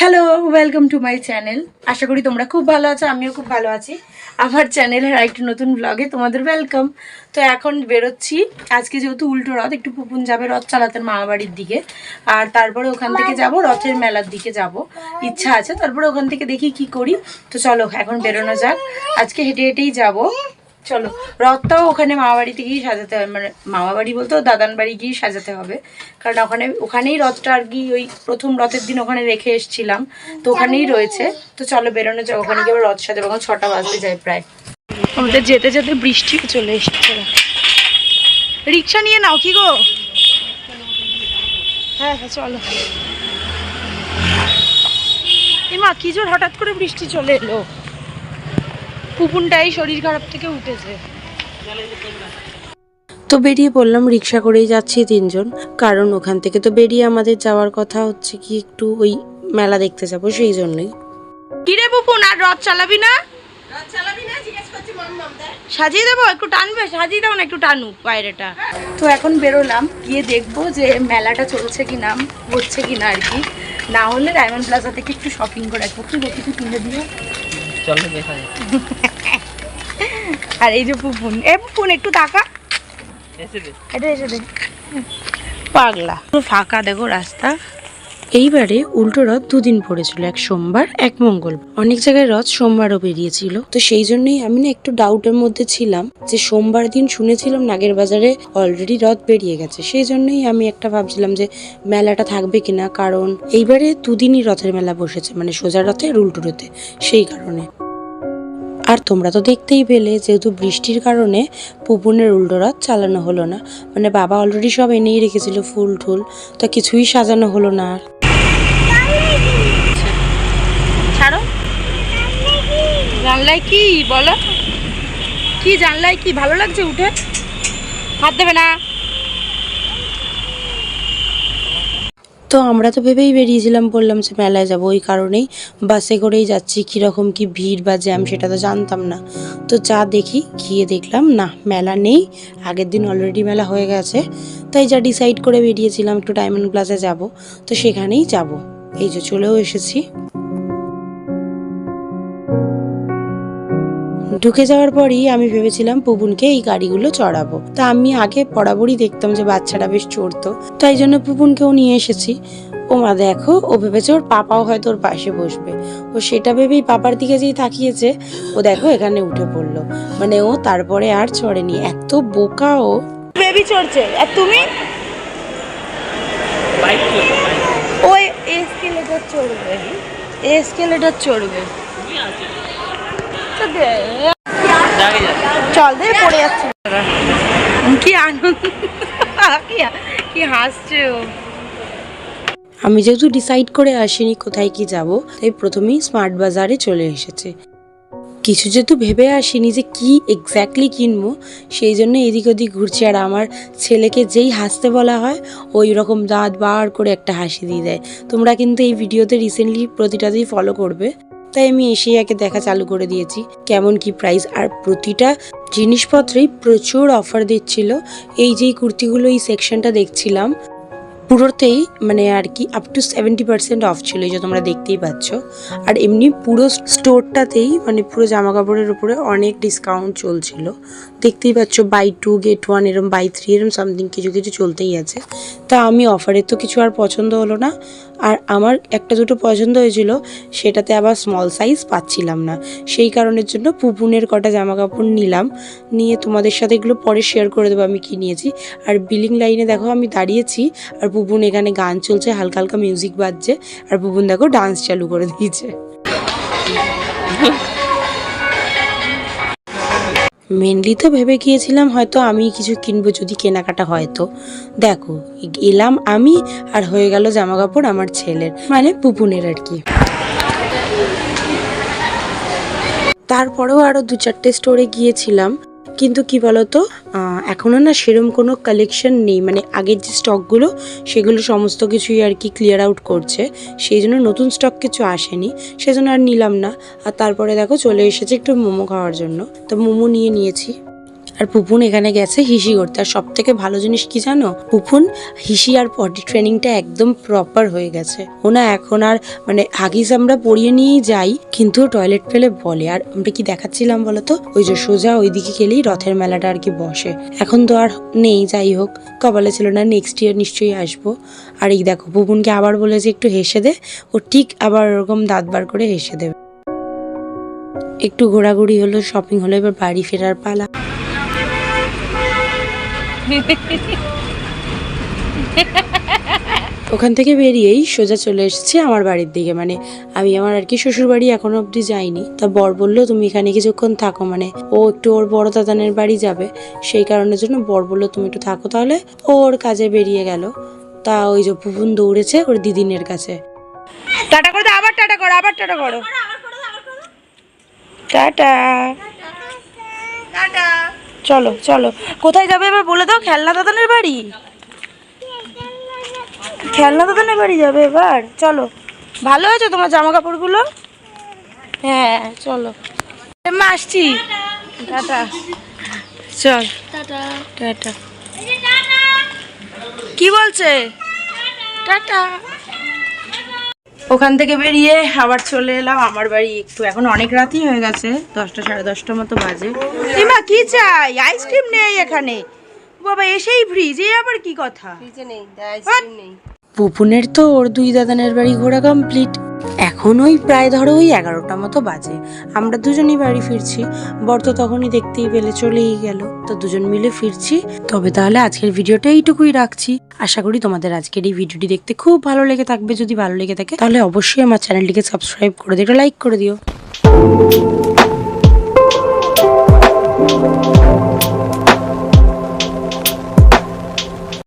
Hello welcome to my channel আশা করি তোমরা খুব ভালো আছো, আমিও খুব ভালো আছি। আমার চ্যানেলের আরেকটি নতুন ব্লগে তোমাদের ওয়েলকাম তো এখন বেরোচ্ছি। আজকে যেহেতু উল্টো রথ, একটু পুপুন যাবে রথ চালাতেন মামাবাড়ির দিকে। আর তারপরে ওখান থেকে যাব, রথের মেলার দিকে যাব। ইচ্ছা আছে, তারপরে ওখান থেকে দেখি কি করি। তো চলো, এখন বেরোনো যাক। আজকে হেঁটে হেঁটেই যাব। চলো, রথটাও ওখানে মামাবাড়ি থেকেই সাজাতে হবে। মানে মামাবাড়ি বলতে ও দাদান বাড়ি গিয়ে সাজাতে হবে। কারণ ওখানে, ওখানেই রথটা আর কি ওই প্রথম রথের দিন ওখানে রেখে এসেছিলাম। তো ওখানেই রয়েছে। তো চলো, বেরোনো যাক, ওখানে গিয়ে রথ সাজাবো। এখন ছটা বাজতে যায় প্রায়। আমাদের যেতে যেতে বৃষ্টি চলে এসেছে। রিক্সা নিয়ে নাও কি গো? হ্যাঁ হ্যাঁ চলো। এমা কি জোর হঠাৎ করে বৃষ্টি চলে এলো? পুপুনটাই শরীর খারাপ থেকে উঠেছে। তো বেরিয়ে পড়লাম রিক্সা করেই যাচ্ছি তিনজন। কারণ ওখান থেকে তো বেরিয়ে আমাদের যাওয়ার কথা হচ্ছে কি একটু ওই মেলা দেখতে যাব সেই জন্যই। কিরে পুপুন আর রথ চালাবি না? সাজিয়ে দেবো? একটু টানবে? সাজিয়ে দাও না একটু টানুক বাইরেটা তো এখন বেরোলাম গিয়ে দেখব যে মেলাটা চলছে কি না হচ্ছে কি না আর কি। না হলে ডায়মন্ড প্লাজা থেকে একটু শপিং করে রাখব কি কিছু কিনে দিও। চলো দেখা যাক। আর এই যে পুপুন এ পুপুন একটু তাকা। এসে দে। এটা এসে দে। পাগলা। পুরো ফাঁকা দেখো রাস্তা। এইবারে উল্টো রথ দুদিন পড়েছিল, এক সোমবার, এক মঙ্গল অনেক জায়গায় রথ সোমবারও বেরিয়েছিল। তো সেই জন্যই আমি না একটু ডাউটের মধ্যে ছিলাম যে সোমবার দিন শুনেছিলাম নাগের বাজারে অলরেডি রথ বেরিয়ে গেছে। সেই জন্যই আমি একটা ভাবছিলাম যে মেলাটা থাকবে কিনা, কারণ এইবারে দুদিনই রথের মেলা বসেছে মানে সোজা রথে আর উল্টো রথে, সেই কারণে। আর তোমরা তো দেখতেই পেলে, যেহেতু বৃষ্টির কারণে পুপুনের উল্টো রথ চালানো হলো না। মানে বাবা অলরেডি সব এনেই রেখেছিল ফুল টুল তা কিছুই সাজানো হলো না আর। জানলায় কি? বলো। কি জানলায় কি? ভালো লাগছে উঠে? হাত দেবে না। তো আমরা তো ভেবেই বেরিয়েছিলাম, বললাম যে মেলায় যাব, ওই কারণেই বাসে করেই যাচ্ছি, কীরকম কি ভিড় বা জ্যাম সেটা তো জানতাম না। তো যা দেখি, গিয়ে দেখলাম, না, মেলা নেই, আগের দিন অলরেডি মেলা হয়ে গেছে। তাই যা ডিসাইড করে বেরিয়েছিলাম, একটু ডায়মন্ড প্লাজা যাব, তো সেখানেই যাব। এই যে চলেও এসেছি। ঢুকে যাওয়ার পরই আমি ভেবেছিলাম পুপুনকে এই গাড়িগুলো চড়াবো। তা আমি আগে বরাবরই দেখতাম যে বাচ্চাটা বেশ চড়তো। তাই জন্য পুপুনকেও নিয়ে এসেছি। ও মা দেখো ও ভেবেছে ওর পাপাও হয়তো ওর পাশে বসবে। ও সেটা ভেবেই পাপার দিকে যেই তাকিয়েছে ও দেখো এখানে উঠে পড়ল। মানে ও তারপরে আর চড়েনি এত বোকা ও। বেবি চড়ছে। আর তুমি? বাইক ওই এসকেলেটার চড়বে। এসকেলেটার চড়বে। চল দে পড়ে যাচ্ছে। কি আনন্দ। কি কি হাসছে ও। আমি যেহেতু ডিসাইড করে আসিনি কোথায় কি যাব তাই প্রথমেই স্মার্ট বাজারে চলে এসেছে। কিছু যেহেতু ভেবে আসিনি যে কি এক্স্যাক্টলি কিনবো সেই জন্য এদিক ওদিক ঘুরছি। আর আমার ছেলেকে যেই হাসতে বলা হয় ওই রকম দাঁত বার করে একটা হাসি দিয়ে দেয়। তোমরা কিন্তু এই ভিডিওতে রিসেন্টলি প্রতিটাতেই ফলো করবে। তাই আমি এসে একে দেখা চালু করে দিয়েছি। কেমন কি প্রাইস আর প্রতিটা জিনিসপত্রেই প্রচুর অফার দিচ্ছিল। এই যে কুর্তিগুলো এই সেকশনটা দেখছিলাম পুরোতেই মানে আর কি up to seventy percent off ছিল এই যে তোমরা দেখতেই পাচ্ছ। আর এমনি পুরো স্টোরটাতেই মানে পুরো জামা কাপড়ের উপরে অনেক ডিসকাউন্ট চলছিল। দেখতেই পাচ্ছ বাই টু গেট ওয়ান এরম বাই থ্রি এরম সামথিং কিছু কিছু চলতেই আছে। তা আমি অফারের তো কিছু আর পছন্দ হলো না। আর আমার একটা দুটো পছন্দ হয়েছিল, সেটাতে আবার স্মল সাইজ পাচ্ছিলাম না। সেই কারণের জন্য পুপুনের কটা জামা কাপড় নিলাম। নিয়ে তোমাদের সাথে এগুলো পরে শেয়ার করে দেবো আমি কি নিয়েছি। আর বিলিং লাইনে দেখো আমি দাঁড়িয়েছি, আর পুপুন এখানে গান চলছে, হালকা হালকা মিউজিক বাজছে, আর পুপুন দেখো ডান্স চালু করে দিয়েছে। মেনলি তো ভেবে গিয়েছিলাম হয়তো আমি কিছু কিনবো যদি কেনাকাটা হয় তো। দেখো, এলাম আমি, আর হয়ে গেল জামা কাপড় আমার ছেলের মানে পুপুনের আর কি। তারপরেও আরও দু চারটে স্টোরে গিয়েছিলাম। কিন্তু কি বলতো এখনও এখনও না সেরম কোনো কালেকশন নেই। মানে আগের যে স্টকগুলো সেগুলো সমস্ত কিছুই আর কি ক্লিয়ার আউট করছে। সেই জন্য নতুন স্টক কিছু আসেনি, সেজন্য আর নিলাম না। আর তারপরে দেখো চলে এসেছে একটু মোমো খাওয়ার জন্য। তো মোমো নিয়ে নিয়েছি। আর পুপুন এখানে গেছে হিসি করতে। আর সব থেকে ভালো জিনিস কি জানো? পুপুন হিসি আর পটি ট্রেনিংটা একদম প্রপার হয়ে গেছে। ওনা এখন আর মানে হাগিস আমরা পরিয়ে নিয়েই যাই, কিন্তু টয়লেট পেলে বলে। আর আমরা কি দেখাচ্ছিলাম বলতো? ওই যে সোজা ওইদিকে গেলেই রথের মেলাটা আর কি বসে। এখন তো আর নেই, যাই হোক। কপালে ছিল না নেক্সট ইয়ার নিশ্চয়ই আসব। আর এই দেখো পুপুনকে আবার বলেছে একটু হেসে দে। ও ঠিক আবার ওরকম দাঁত বার করে হেসে দেবে। একটু ঘোরাঘুরি হলো শপিং হলো, এবার বাড়ি ফেরার পালা। ওখান থেকে বেরিয়েই সোজা চলে এসেছি আমার বাড়ির দিকে। মানে আমি আমার আর কি শ্বশুর বাড়ি এখনও অবধি যাইনি। তা বর বলল তুমি এখানে কিছুক্ষণ থাকো। মানে ও একটু ওর বড় দাদানের বাড়ি যাবে। সেই কারণের জন্য বর বলল তুমি একটু থাকো তাহলে। ও ওর কাজে বেরিয়ে গেল। তা ওই যে পুপুন দৌড়েছে ওর দিদিনের কাছে। টাটা করে আবার টাটা করো আবার টাটা করো। টাটা। চলো চলো। কোথায় যাবে এবার বলে দাও? খেলনা দাদানের বাড়ি? খেলনা দাদানের বাড়ি যাবে এবার? চলো। ভালো হয়েছে তোমার জামা কাপড়গুলো হ্যাঁ চলো। মা আসছি। টাটা। চল। টাটা। কি বলছে? টাটা। ওখান থেকে বেরিয়ে আবার চলে এলাম আমার বাড়ি একটু। এখন অনেক রাতই হয়ে গেছে দশটা সাড়ে দশটা মতো বাজে। এমা কি চাই? আইসক্রিম নেই এখানে। বাবা এসেই ফ্রিজ এ আবার কি কথা? পুপুনের তো ওর দুই দাদানের বাড়ি ঘোরা কমপ্লিট এখন ওই প্রায় ধরো ওই এগারোটা মতো বাজে। আমরা দুজনই বাড়ি ফিরছি। বর তো তখনই দেখতেই পেলে, চলেই গেল। তো দুজন মিলে ফিরছি। তবে তাহলে আজকের ভিডিওটা এইটুকুই রাখছি। আশা করি তোমাদের আজকের এই ভিডিওটি দেখতে খুব ভালো লেগে থাকবে। যদি ভালো লেগে থাকে, তাহলে অবশ্যই আমার চ্যানেলটিকে সাবস্ক্রাইব করে দিও লাইক করে দিও।